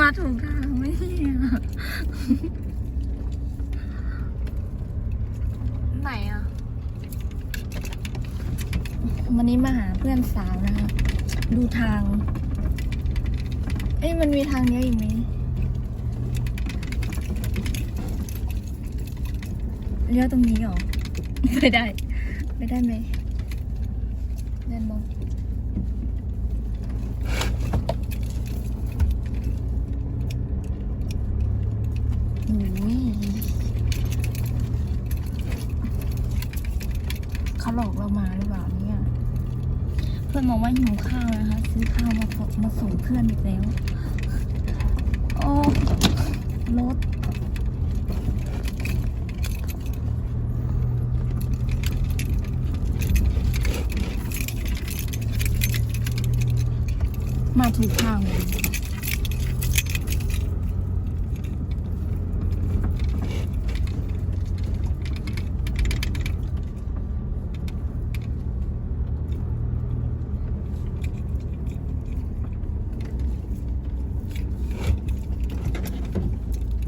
มาถูกทางไมเนี่ไหนอะ วันนี้มาหาเพื่อนสาวนะคะดูทาง เอ้ยมันมีทางเนี้ยอีกไหมเลี้ยวตรงนี้เหรอ ไม่ได้ ไม่ได้ไหมเดินมองโอ้ยเขาหลอกเรามาหรือเปล่าเนี่ย่อนบอกว่าหิวข้าวนะคะ ซื้อข้าวมามาส่งเพื่อนอีกแล้ว โอ้รถมาถูกทางเลย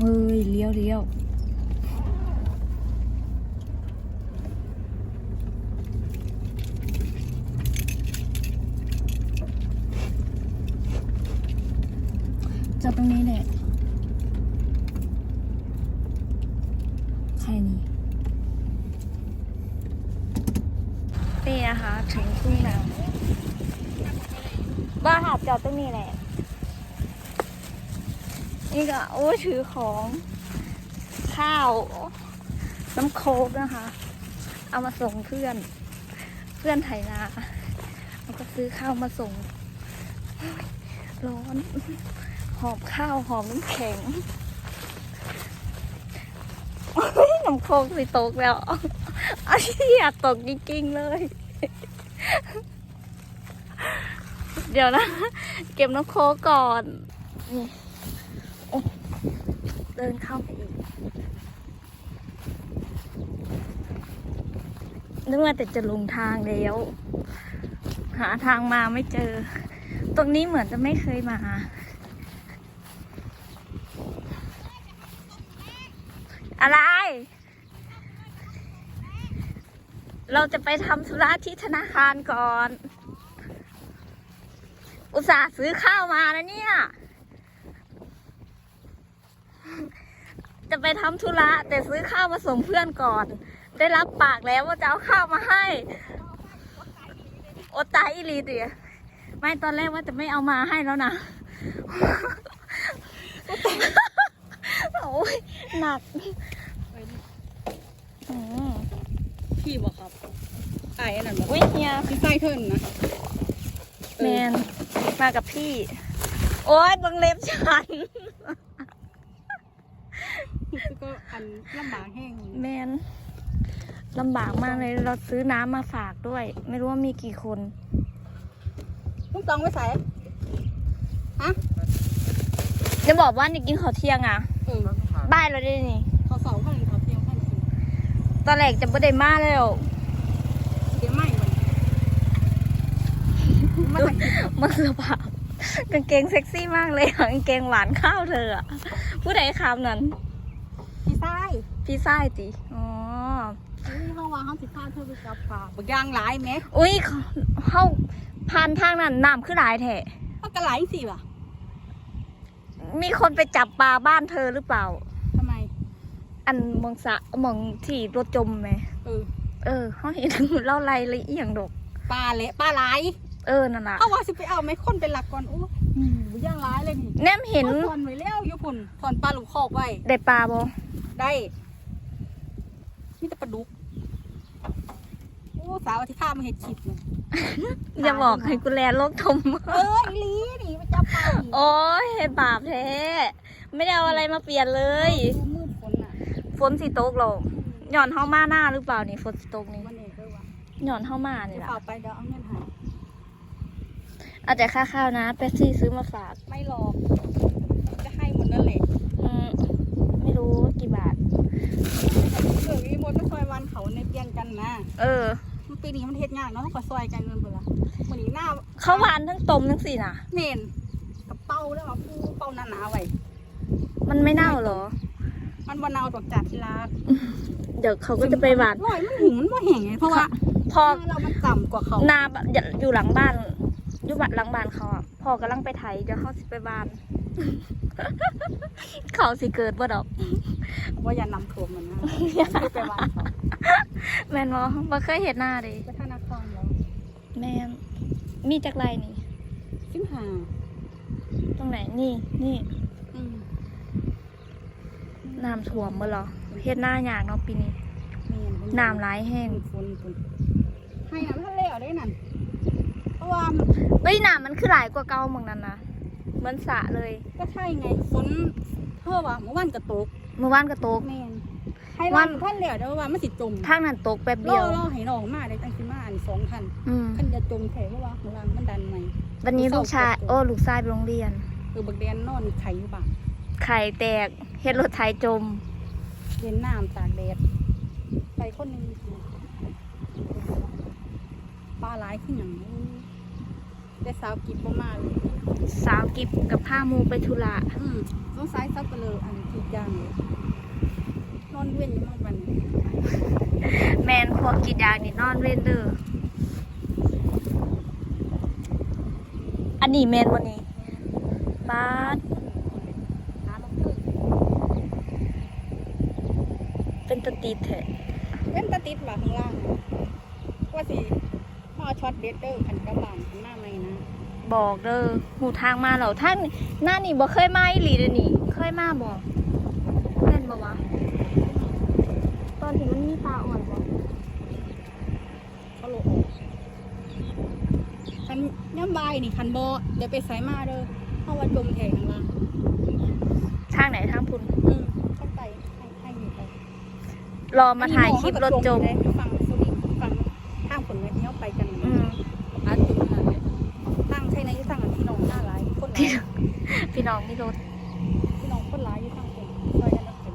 เอ้ยเลี้ยวเลี้ยวจอดตรงนี้แหละใครนี่นี่นะคะถึงทุ่งแล้วบ้าหาดจอดตรงนี้แหละ นี่ก็โอ้ถือของข้าว น้ำโคกนะคะ เอามาส่งเพื่อน เพื่อนไถนาแล้วก็ซื้อข้าวมาส่ง ร้อน หอมข้าวหอมน้ำแข็งน้ำโคกสิตกแล้วอันนี้อยากตกจริงๆเลย เดี๋ยวนะ เก็บน้ำโคกก่อนนี่ ดินเข้าไปอีกนึกว่าแต่จะลงทางแล้ว หาทางมาไม่เจอ ตรงนี้เหมือนจะไม่เคยมา อะไร เราจะไปทำธุระที่ธนาคารก่อน อุตส่าห์ซื้อข้าวมาแล้วเนี่ย จะ ไปทำธุระแต่ซื้อข้าวมาส่งเพื่อนก่อน ได้รับปากแล้วว่าจะเอาข้าวมาให้โอตายอีหลีเดียไม่ตอนแรกว่าจะไม่เอามาให้แล้วนะโอ้ยหนักอืมพี่บอกครับไอ้อันนั้นบอกอุ้ยเฮียพี่ไส้เทิร์นนะแมนมากับพี่ โอ้ยบังเล็บฉันคือ ก็อันลำบากแห้งแมนลำบากมากเลยเราซื้อน้ำมาฝากด้วย ไม่รู้ว่ามีกี่คนลุงตองไว้ใส่จะบอกว่านี่กินข้าวเที่ยงอะเออบ่ายแล้วได้นี่เขาเสาข้างหนึ่งเขาเทียมข้างหนึ่งตอนแรกจะไม่ได้มาแล้วเดี๋ยวไม่มันมันมาเสื้อผ้ากางเกงเซ็กซี่มากเลยอะกางเกงหวานข้าวเธออะผู้ใดคำนั้นพี่ไส้ พี่ไส้ติอ๋อนี่ห้องวางห้องสิบห้าเธอไปจับปลาบยางหลายไหมอุ้ยเขาเข้าผ่านทางนั้นน้ำขึ้นหลายแท้มันก็หลายสิว่ะมีคนไปจับปลาบ้านเธอหรือเปล่า ทำไม อันมองสะมองที่รถจมไหมเออ เออเขาเห็นเล่าไรละเอียงดอกปลาเละปลาหลายเออนั่นแหละเขาว่าสิไปเอาไหมคนเป็นหลักก่อนโอ้ยบยางหลายเลยนี่แนมเห็นเขาสอนไว้แล้วอยุพุนสอนปลาหลุมคอกไว้ ได้ปลาบ่ได้ มีแต่ปลาดุก โอ้สาวที่ข้ามาเห็ดคลิปเลยอย่าบอกให้กูแลโลกทมเอออีหลีนี่ไปจับปลาอีกโอ้ยบาปแท้ ไม่ได้เอาอะไรมาเปลี่ยนเลย ดูมืดฝนอะฝนสิตกลงหย่อนเข้ามาหน้าหรือเปล่านี่ฝนสิตกนี่มันเองด้วยวะหย่อนเข้ามานี่เดี๋ยวแหละเอาไปเดี๋ยวเอาเงินใหายเอาแต่ค่าข้าวนะเป๊ปซี่ซื้อมาฝาก ไม่หรอก จะให้หมดนั่นแหละอืมไม่รู้กี่บาท เออมีมดไม่ซอยวันเขาในเปลี่ยนกันนะเออ มันปีนี้มันเฮ็ดยากเนาะต้องก็ซอยกันเงินเบื่อวันนี้หน้าเขาหวานทั้งต้มทั้งสี่น่ะ เมนกับเป้าแล้วอะปูเป้าหนาๆไว้มันไม่เน่าเหรอ มันบ่เนาดอกจากที่รักเดี๋ยวเขาก็จะไปหวานร้อยมันหิงมันบ่แห้งไงเพราะว่าพอเรามันต่ำกว่าเขานาอยู่หลังบ้านอยู่บ้านหลังบ้านเขาอะพ่อกำลังไปไถเดี๋ยวเขาสิไปบ้าน เขาสิเกิดบ่ดอกว่าอย่านำท่วมมันนะอย่าไปวานเขาแม่นบ่บ่เคยเห็นหน้าเดิไปธนาคารแล้วแม่นมีจักไรนี่สิบห้าตรงไหนนี่นี่อืมน้ำท่วมบ่เหรอเฮ็ดหน้ายากเนาะปีนี้แม่นน้ำหลายแห้งฝนฝนให้น้ำทะเลเอาได้นั่นเพราะว่าเฮ้ยน้ำมันคือหลายกว่าเก่าเมืองนั้นนะ เหมือนสระเลย ก็ใช่ไงฝนเพื่อว่าเมื่อวานก็ตกเมื่อวานก็ตก แม่นให้วัวัน นท่านเหลียวเดี๋ยวว่ามันสิจมทางนั้นตกแป๊บรเดีอยวรอให้น้องมาได้ตั้งสิมาอันสองคันอืม คันจะจมแถเพราะว่าข้างล่างมันดันใหม่วันนี้ลูกชาย โอ้ ลูกชายไปโรงเรียน คือบักแดนนอนไข่อยู่บ้านไข่แตก เฮ็ดรถไถจมเย็นน้ำตากแดดไปคนหนึงปลาหลายขึ้นอหย่างนี้ ได้สาวกิบบ่มาเลยสาวกิบกับผ้ามูไปธุระอืมต้องซ้ายซับไปเลยอันทุกอย่างเลยนอนเว้นอยู่มากวันนี้แมนพวกกรีดยางนี่นอนเว้นเด้ออันนี้แมนวันนี้บาสหาลงพึ่งเป็นตะตีแท้เว้นตะติดว่าข้างล่างว่าสิพ่ อช็อตเด็ดเดอร์อันกระบานข้างหน้าไม่นะบอกเด้อหูทางมาเหรอท่านหน้านี่บ่เคยมาอีหลีเด้อนี่ เคยมาบ่แม่นบ่วะตอนที่มันมีปลาอ่อนบ่เขาโลออกคันย่ำบายนี่คันโบเดี๋ยวไปใส่มาเด้อเพราะว่าจมแทงข้างล่างทางไหนทางพุ่นอืมเข้าไปให้ให้อยู่ไปรอมาถ่ายคลิปรถจมอันนี้ฟังสุริฟังทางผลเงินที่เขาไปกัน อืม อาจุดนั่นเลยทางใช่ไหนที่สั่งอันที่น้องหน้าร้ายคนร้าย พี่น้องมีรถที่น้องคนร้ายอยู่ทางคนซอยกันแล้วเป็น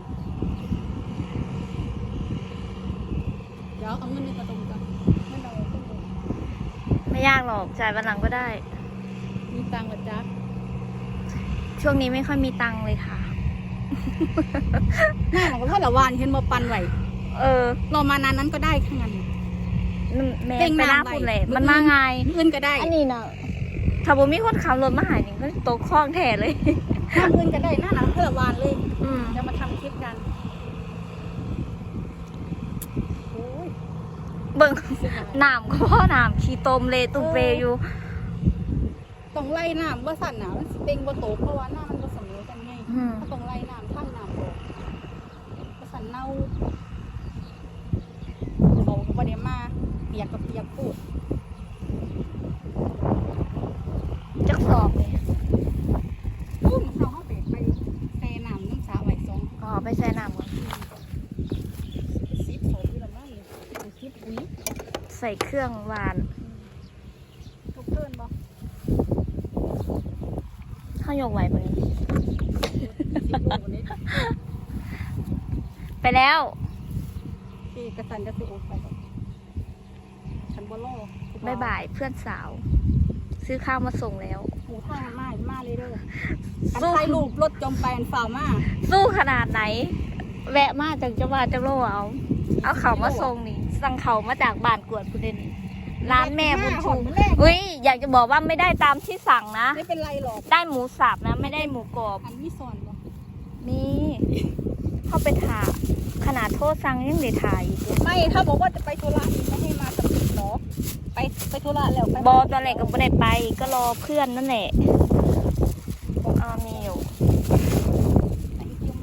เดี๋ยวเอาเงินในกระตุงกันเงินเราต้องดูไม่ยากหรอกจ่ายวันหลังก็ได้ มีตังค์เหรอจ๊ะช่วงนี้ไม่ค่อยมีตังค์เลยค่ะหน้าของก็เท่าละวานเห็นบ่ปันไหวเออรอมานานนั้นก็ได้แค่นั้นแม่เร่งไปหน้าน้ำไว้พุ่นแหละมื้อมันมาไงายอื่นก็ได้ อันนี้นะ ถ้าบ่มีคนขับรถมาหายนี่ก็ตกคลองแท้เลยหน้าอื่นก็ได้หน้าหนังเท่าละวานเลย อืมจะมาทำคลิปกันโอ้ยเบิ่งเสียดายน้ำก็พ่อน้ำขี้ตมเลยตุเปอยู่ ต้องไล่น้ำว่าสั่นหนามันสิเต็งบ่โตเพราะว่าน้ำมันก็เสมอกันไงอืม ถ้าต้องไล่น้ำท่านน้ำออกว่าสั่นเน่าเขาก็บ่ได้มาเปียกกับเปียกพูด จักสอบเลย ปุ้มเขาเขาไปไปเทน้ำน้ำสาไว้สอง อ๋อไปใส่น้ำก่อน ซิปเขาที่ละไม่ซิปปุ๋ย ใส่เครื่องหวานทุกเทินบ่ข้าวยกไหวปะนี้สิบโลกว่านี้ไปแล้วที่กระสันจะสิโอไปก่อนฉันบ่รอบายบายเพื่อนสาว ซื้อข้าวมาส่งแล้วหมูทางมามาเลยเด้ออันสู้ไทยรูปรถจมไปอันฝ่าวมาสู้ขนาดไหน แวะมาจากจังหวัดจังโลเอา เอาเขามาส่งนี่ สั่งเขามาจากบ้านกวดคุณเดนี่ร้านแม่บุญชูแรกอุ้ยอยากจะบอกว่าไม่ได้ตามที่สั่งนะ ไม่เป็นไรหรอก ได้หมูสับนะ ไม่ได้หมูกรอบ อันมีสอนบ่มีเข้าไปถ่ายขนาดโทษสั่งยังได้ถ่ายอีกเลยไม่ ถ้าบอกว่าจะไปธุระอีกไม่ให้มาสำนึกหรอไปไปธุระแล้วไปบอตอนแรกก็ไม่ได้ไป ก็รอเพื่อนนั่นแหละอ่ามีอยู่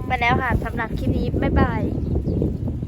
ไปแล้วค่ะสำหรับคลิปนี้ บ๊ายบายบ